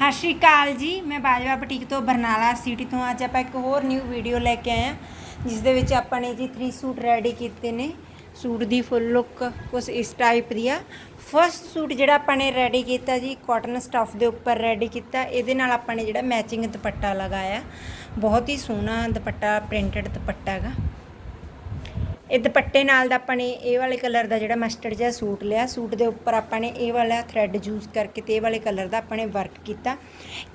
ਸਤਿ ਸ਼੍ਰੀ ਅਕਾਲ ਜੀ, ਮੈਂ ਬਾਜਵਾ ਬੁਟੀਕ ਤੋਂ ਬਰਨਾਲਾ ਸਿਟੀ ਤੋਂ। ਅੱਜ ਆਪਾਂ ਇੱਕ ਹੋਰ ਨਿਊ ਵੀਡੀਓ ਲੈ ਕੇ ਆਏ ਹਾਂ ਜਿਸ ਦੇ ਵਿੱਚ ਆਪਾਂ ਨੇ ਜੀ 3 ਸੂਟ ਰੈਡੀ ਕੀਤੇ ਨੇ। ਸੂਟ ਦੀ ਫੁੱਲ ਲੁੱਕ ਕੁਝ ਇਸ ਟਾਈਪ ਦੀ ਆ। ਫਰਸਟ ਸੂਟ ਜਿਹੜਾ ਆਪਾਂ ਨੇ ਰੈਡੀ ਕੀਤਾ ਜੀ ਕਾਟਨ ਸਟਫ ਦੇ ਉੱਪਰ ਰੈਡੀ ਕੀਤਾ। ਇਹਦੇ ਨਾਲ ਆਪਾਂ ਨੇ ਜਿਹੜਾ ਮੈਚਿੰਗ ਦੁਪੱਟਾ ਲਗਾਇਆ। ਬਹੁਤ ਹੀ ਸੋਹਣਾ ਦੁਪੱਟਾ ਪ੍ਰਿੰਟਡ ਦੁਪੱਟਾ ਹੈਗਾ। ਇਹ ਦੁਪੱਟੇ ਨਾਲ ਦਾ ਆਪਾਂ ਨੇ ਇਹ ਵਾਲੇ ਕਲਰ ਦਾ ਜਿਹੜਾ ਮਸਟਰਡ ਜਿਹਾ ਸੂਟ ਲਿਆ। ਸੂਟ ਦੇ ਉੱਪਰ ਆਪਾਂ ਨੇ ਇਹ ਵਾਲਾ ਥ੍ਰੈਡ ਯੂਜ਼ ਕਰਕੇ ਤੇ ਇਹ ਵਾਲੇ ਕਲਰ ਦਾ ਆਪਾਂ ਨੇ ਵਰਕ ਕੀਤਾ।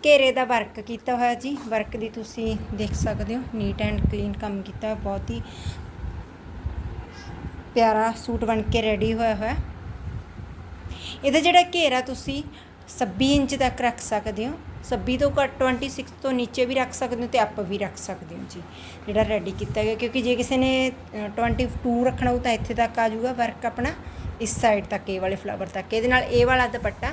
ਘੇਰੇ ਦਾ ਵਰਕ ਕੀਤਾ ਹੋਇਆ ਜੀ। ਵਰਕ ਦੀ ਤੁਸੀਂ ਦੇਖ ਸਕਦੇ ਹੋ। ਨੀਟ ਐਂਡ ਕਲੀਨ ਕੰਮ ਕੀਤਾ ਬਹੁਤ ਹੀ ਪਿਆਰਾ ਸੂਟ ਬਣ ਕੇ ਰੈਡੀ ਹੋਇਆ ਹੋਇਆ। ਇਹਦਾ ਜਿਹੜਾ ਘੇਰਾ ਤੁਸੀਂ 26 ਇੰਚ ਤੱਕ ਰੱਖ ਸਕਦੇ ਹੋ। 26 ਤੋਂ ਘੱਟ 26 ਤੋਂ ਨੀਚੇ ਵੀ ਰੱਖ ਸਕਦੇ ਹੋ ਤੇ ਅਪ ਵੀ ਰੱਖ ਸਕਦੇ ਹੋ ਜੀ। ਜਿਹੜਾ ਰੈਡੀ ਕੀਤਾ ਗਿਆ ਕਿਉਂਕਿ ਜੇ ਕਿਸੇ ਨੇ ਅ, 22 ਰੱਖਣਾ ਹੋ ਤਾਂ ਇੱਥੇ ਤੱਕ ਆ ਜਾਊਗਾ ਵਰਕ ਆਪਣਾ ਇਸ ਸਾਈਡ ਤੱਕ ਇਹ ਵਾਲੇ ਫਲਾਵਰ ਤੱਕ। ਇਹਦੇ ਨਾਲ ਇਹ ਵਾਲਾ ਦੁਪੱਟਾ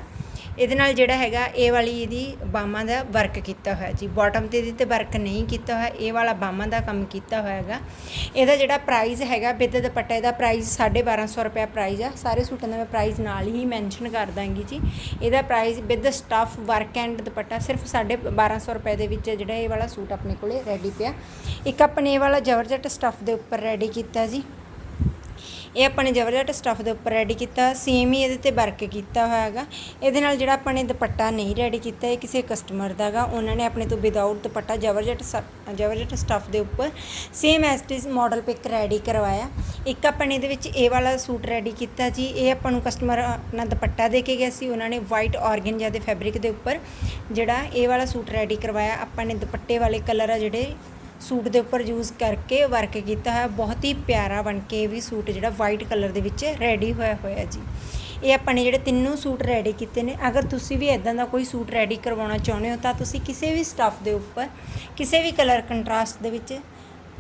ਇਹਦੇ ਨਾਲ ਜਿਹੜਾ ਹੈਗਾ ਇਹ ਵਾਲੀ ਇਹਦੀ ਬਾਹਾਂ ਦਾ ਵਰਕ ਕੀਤਾ ਹੋਇਆ ਜੀ। ਬਾਟਮ ਤੇ ਇਹਦੇ ਤੇ ਵਰਕ ਨਹੀਂ ਕੀਤਾ ਹੋਇਆ, ਇਹ ਵਾਲਾ ਬਾਹਾਂ ਦਾ ਕੰਮ ਕੀਤਾ ਹੋਇਆ ਹੈਗਾ। ਇਹਦਾ ਜਿਹੜਾ ਪ੍ਰਾਈਸ ਹੈਗਾ, ਵਿਦ ਦੁਪੱਟੇ ਦਾ ਪ੍ਰਾਈਸ 1250 ਰੁਪਏ ਪ੍ਰਾਈਸ ਆ। ਸਾਰੇ ਸੂਟਾਂ ਦਾ ਮੈਂ ਪ੍ਰਾਈਸ ਨਾਲ ਹੀ ਮੈਂਸ਼ਨ ਕਰ ਦਾਂਗੀ ਜੀ। ਇਹਦਾ price with stuff work and dupatta ਸਿਰਫ 1250 ਰੁਪਏ ਦੇ ਵਿੱਚ ਜਿਹੜਾ ਇਹ ਵਾਲਾ ਸੂਟ ਆਪਣੇ ਕੋਲੇ ਰੈਡੀ ਪਿਆ। ਇੱਕ ਆਪਣੇ ਇਹ ਵਾਲਾ ਜਵਰਜਟ ਸਟਫ ਦੇ ਉੱਪਰ ਰੈਡੀ ਕੀਤਾ ਜੀ। ਇਹ ਆਪਾਂ ਨੇ ਜਵਰਜਟ ਸਟਫ ਦੇ ਉੱਪਰ ਰੈਡੀ ਕੀਤਾ ਸੇਮ ਹੀ ਇਹਦੇ ਤੇ ਵਰਕ ਕੀਤਾ ਹੋਇਆ ਹੈਗਾ। ਇਹਦੇ ਨਾਲ ਜਿਹੜਾ ਆਪਾਂ ਨੇ ਦੁਪੱਟਾ ਨਹੀਂ ਰੈਡੀ ਕੀਤਾ, ਇਹ ਕਿਸੇ ਕਸਟਮਰ ਦਾ ਹੈਗਾ। ਉਹਨਾਂ ਨੇ ਆਪਣੇ ਤੋਂ ਵਿਦਆਊਟ ਦੁਪੱਟਾ ਜਵਰਜਟ ਸ- ਜਵਰਜਟ ਸਟਫ ਦੇ ਉੱਪਰ same S T model pick ready ਕਰਵਾਇਆ। ਇੱਕ ਆਪਾਂ ਨੇ ਇਹਦੇ ਵਿੱਚ ਇਹ ਵਾਲਾ ਸੂਟ ਰੈਡੀ ਕੀਤਾ ਜੀ। ਇਹ ਆਪਾਂ ਨੂੰ ਕਸਟਮਰ ਆਪਣਾ ਦੁਪੱਟਾ ਦੇ ਕੇ ਗਿਆ ਸੀ। ਉਹਨਾਂ ਨੇ ਵਾਈਟ ਔਰਗਨਜਾ ਦੇ ਫੈਬਰਿਕ ਦੇ ਉੱਪਰ ਜਿਹੜਾ ਇਹ ਵਾਲਾ ਸੂਟ ਰੈਡੀ ਕਰਵਾਇਆ। ਆਪਾਂ ਨੇ ਦੁਪੱਟੇ ਵਾਲੇ ਕਲਰ ਆ ਜਿਹੜੇ ਸੂਟ ਦੇ ਉੱਪਰ ਯੂਜ਼ ਕਰਕੇ ਵਰਕ ਕੀਤਾ ਹੋਇਆ, ਬਹੁਤ ਹੀ ਪਿਆਰਾ ਬਣ ਕੇ ਇਹ ਵੀ ਸੂਟ ਜਿਹੜਾ ਵਾਈਟ ਕਲਰ ਦੇ ਵਿੱਚ ਰੈਡੀ ਹੋਇਆ ਹੋਇਆ ਜੀ। ਇਹ ਆਪਾਂ ਨੇ ਜਿਹੜੇ ਤਿੰਨੋਂ ਸੂਟ ਰੈਡੀ ਕੀਤੇ ਨੇ, ਅਗਰ ਤੁਸੀਂ ਵੀ ਇਦਾਂ ਦਾ ਕੋਈ ਸੂਟ ਰੈਡੀ ਕਰਵਾਉਣਾ ਚਾਹੁੰਦੇ ਹੋ ਤਾਂ ਤੁਸੀਂ ਕਿਸੇ ਵੀ ਸਟੱਫ ਦੇ ਉੱਪਰ, ਕਿਸੇ ਵੀ ਕਲਰ ਕੰਟਰਾਸਟ ਦੇ ਵਿੱਚ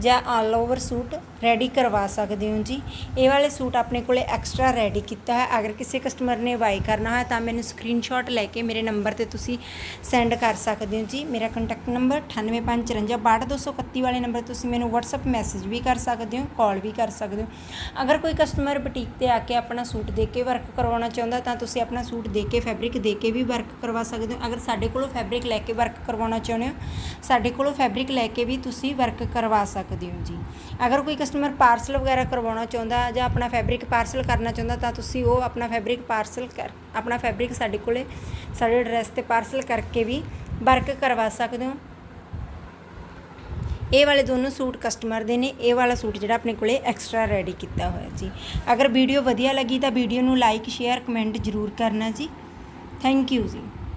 ਜਾਂ ਆਲ ਓਵਰ ਸੂਟ ਰੈਡੀ ਕਰਵਾ ਸਕਦੇ ਹੋ ਜੀ। ਇਹ ਵਾਲੇ ਸੂਟ ਆਪਣੇ ਕੋਲੇ ਐਕਸਟਰਾ ਰੈਡੀ ਕੀਤਾ ਹੈ ਅਗਰ ਕਿਸੇ ਕਸਟਮਰ ਨੇ ਬਾਈ ਕਰਨਾ ਹੈ ਤਾਂ ਮੈਨੂੰ ਸਕਰੀਨਸ਼ਾਟ ਲੈ ਕੇ ਮੇਰੇ ਨੰਬਰ ਤੇ ਤੁਸੀਂ ਸੈਂਡ ਕਰ ਸਕਦੇ ਹੋ ਜੀ। ਮੇਰਾ ਕੰਟੈਕਟ ਨੰਬਰ 9854562231 ਵਾਲੇ ਨੰਬਰ ਤੁਸੀਂ ਮੈਨੂੰ WhatsApp ਮੈਸੇਜ ਵੀ ਕਰ ਸਕਦੇ ਹੋ ਕਾਲ ਵੀ ਕਰ ਸਕਦੇ ਹੋ। ਅਗਰ ਕੋਈ ਕਸਟਮਰ ਬੁਟੀਕ ਤੇ ਆ ਕੇ ਆਪਣਾ ਸੂਟ ਦੇ ਕੇ ਵਰਕ ਕਰਵਾਉਣਾ ਚਾਹੁੰਦਾ ਤਾਂ ਤੁਸੀਂ ਆਪਣਾ ਸੂਟ ਦੇ ਕੇ ਫੈਬਰਿਕ ਦੇ ਕੇ ਵੀ ਵਰਕ ਕਰਵਾ ਸਕਦੇ ਹੋ। ਅਗਰ ਸਾਡੇ ਕੋਲੋਂ ਫੈਬਰਿਕ ਲੈ ਕੇ ਵਰਕ ਕਰਵਾਉਣਾ ਚਾਹੁੰਦੇ ਹੋ, ਸਾਡੇ ਕੋਲੋਂ ਫੈਬਰਿਕ ਲੈ ਕੇ ਵੀ ਤੁਸੀਂ ਵਰਕ ਕਰਵਾ ਸਕਦੇ ਸਕਦੇ ਹੋ ਜੀ। ਅਗਰ ਕੋਈ ਕਸਟਮਰ ਪਾਰਸਲ ਵਗੈਰਾ ਕਰਵਾਉਣਾ ਚਾਹੁੰਦਾ ਜਾਂ ਆਪਣਾ ਫੈਬਰਿਕ ਪਾਰਸਲ ਕਰਨਾ ਚਾਹੁੰਦਾ, ਤਾਂ ਤੁਸੀਂ ਉਹ ਆਪਣਾ ਫੈਬਰਿਕ ਪਾਰਸਲ ਕਰ, ਆਪਣਾ ਫੈਬਰਿਕ ਸਾਡੇ ਕੋਲੇ, ਸਾਡੇ ਐਡਰੈਸ ਤੇ ਪਾਰਸਲ ਕਰਕੇ ਵੀ ਵਰਕ ਕਰਵਾ ਸਕਦੇ ਹੋ। ਇਹ ਵਾਲੇ ਦੋਨੋਂ ਸੂਟ ਕਸਟਮਰ ਦੇ ਨੇ, ਇਹ ਵਾਲਾ ਸੂਟ ਜਿਹੜਾ ਆਪਣੇ ਕੋਲੇ ਐਕਸਟਰਾ ਰੈਡੀ ਕੀਤਾ ਹੋਇਆ ਜੀ। ਅਗਰ ਵੀਡੀਓ ਵਧੀਆ ਲੱਗੀ ਤਾਂ ਵੀਡੀਓ ਨੂੰ ਲਾਈਕ ਸ਼ੇਅਰ ਕਮੈਂਟ ਜ਼ਰੂਰ ਕਰਨਾ ਜੀ। ਥੈਂਕ ਯੂ ਜੀ।